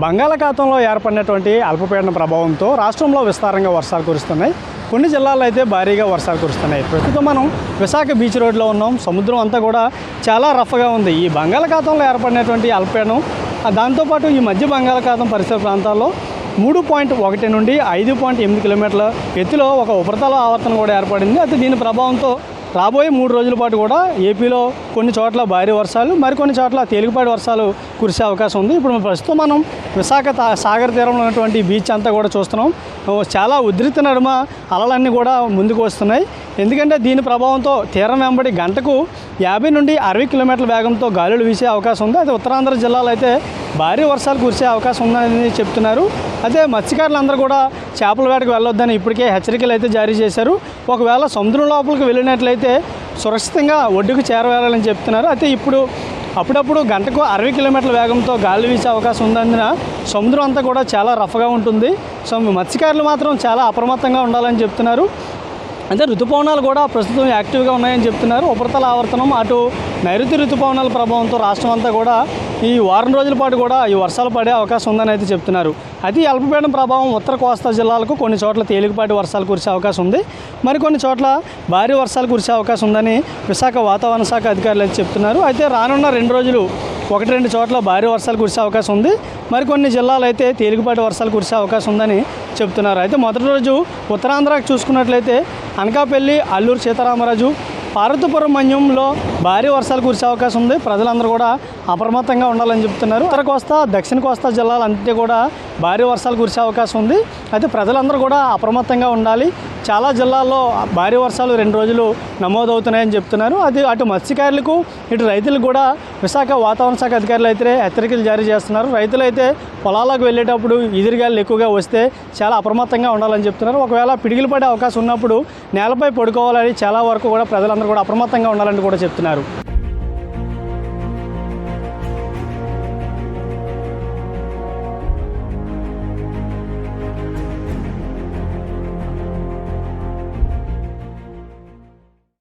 బంగాళాఖాతంలో ఏర్పడినటువంటి అల్పపీడన ప్రభావంతో రాష్ట్రంలో విస్తారంగా వర్షాలు కురుస్తున్నాయి. కొన్ని జిల్లాల్లో అయితే భారీగా వర్షాలు కురుస్తున్నాయి. ప్రస్తుతం మనం విశాఖ బీచ్ రోడ్లో ఉన్నాం. సముద్రం అంతా కూడా చాలా రఫ్గా ఉంది. ఈ బంగాళాఖాతంలో ఏర్పడినటువంటి అల్పపీడనం దాంతోపాటు ఈ మధ్య బంగాళాఖాతం పరిసర ప్రాంతాల్లో మూడు పాయింట్ ఒకటి నుండి ఐదు పాయింట్ ఎనిమిది కిలోమీటర్ల ఎత్తులో ఒక ఉపరితల ఆవర్తనం కూడా ఏర్పడింది. అయితే దీని ప్రభావంతో రాబోయే మూడు రోజుల పాటు కూడా ఏపీలో కొన్ని చోట్ల భారీ వర్షాలు మరికొన్ని చోట్ల తేలికపాటి వర్షాలు కురిసే అవకాశం ఉంది. ఇప్పుడు ప్రస్తుతం మనం విశాఖ సాగర్ తీరంలో ఉన్నటువంటి బీచ్ అంతా కూడా చూస్తున్నాం. చాలా ఉధృత నడుమ అలలన్నీ కూడా ముందుకు వస్తున్నాయి. ఎందుకంటే దీని ప్రభావంతో తీరం వెంబడి గంటకు యాభై నుండి అరవై కిలోమీటర్ల వేగంతో గాలులు వీసే అవకాశం ఉంది. అయితే ఉత్తరాంధ్ర జిల్లాలో అయితే భారీ వర్షాలు కురిసే అవకాశం ఉందని చెప్తున్నారు. అయితే మత్స్యకారులందరూ కూడా చేపల వేటకు వెళ్ళొద్దని ఇప్పటికే హెచ్చరికలు అయితే జారీ చేశారు. ఒకవేళ సముద్రం లోపలికి వెళ్ళినట్లయితే సురక్షితంగా ఒడ్డుకు చేరవేయాలని చెప్తున్నారు. అయితే ఇప్పుడు అప్పుడప్పుడు గంటకు అరవై కిలోమీటర్ల వేగంతో గాలి వీసే అవకాశం ఉందందున సముద్రం అంతా కూడా చాలా రఫ్గా ఉంటుంది. సో మత్స్యకారులు మాత్రం చాలా అప్రమత్తంగా ఉండాలని చెప్తున్నారు. అంటే ఋతుపవనాలు కూడా ప్రస్తుతం యాక్టివ్గా ఉన్నాయని చెప్తున్నారు. ఉపరితల ఆవర్తనం అటు నైరుతి రుతుపవనాల ప్రభావంతో రాష్ట్రం అంతా కూడా ఈ వారం రోజుల పాటు కూడా ఈ వర్షాలు పడే అవకాశం ఉందని అయితే చెప్తున్నారు. అది అల్పపీడన ప్రభావం ఉత్తర కోస్తా జిల్లాలకు కొన్ని చోట్ల తేలికపాటి వర్షాలు కురిసే అవకాశం ఉంది. మరికొన్ని చోట్ల భారీ వర్షాలు కురిసే అవకాశం ఉందని విశాఖ వాతావరణ శాఖ అధికారులు అయితే చెప్తున్నారు. అయితే రానున్న రెండు రోజులు ఒకటి రెండు చోట్ల భారీ వర్షాలు కురిసే అవకాశం ఉంది. మరికొన్ని జిల్లాలు అయితే తేలికపాటి వర్షాలు కురిసే అవకాశం ఉందని చెప్తున్నారు. అయితే మొదటి రోజు ఉత్తరాంధ్రకు చూసుకున్నట్లయితే అనకాపల్లి అల్లూరు సీతారామరాజు పార్వతీపురం మన్యంలో భారీ వర్షాలు కురిసే అవకాశం ఉంది. ప్రజలందరూ కూడా అప్రమత్తంగా ఉండాలని చెప్తున్నారు. ఉత్తర కోస్తా దక్షిణ కోస్తా జిల్లాలంటే కూడా భారీ వర్షాలు కురిసే అవకాశం ఉంది. అయితే ప్రజలందరూ కూడా అప్రమత్తంగా ఉండాలి. చాలా జిల్లాల్లో భారీ వర్షాలు రెండు రోజులు నమోదవుతున్నాయని చెప్తున్నారు. అది అటు మత్స్యకారులకు ఇటు రైతులకు కూడా విశాఖ వాతావరణ శాఖ అధికారులు అయితే హెచ్చరికలు జారీ చేస్తున్నారు. రైతులు అయితే పొలాలకు వెళ్ళేటప్పుడు ఎదురుగాలు ఎక్కువగా వస్తే చాలా అప్రమత్తంగా ఉండాలని చెప్తున్నారు. ఒకవేళ పిడిగిలు పడే అవకాశం ఉన్నప్పుడు నేలపై పడుకోవాలని చాలా వరకు కూడా ప్రజలందరూ కూడా అప్రమత్తంగా ఉండాలని కూడా చెప్తున్నారు.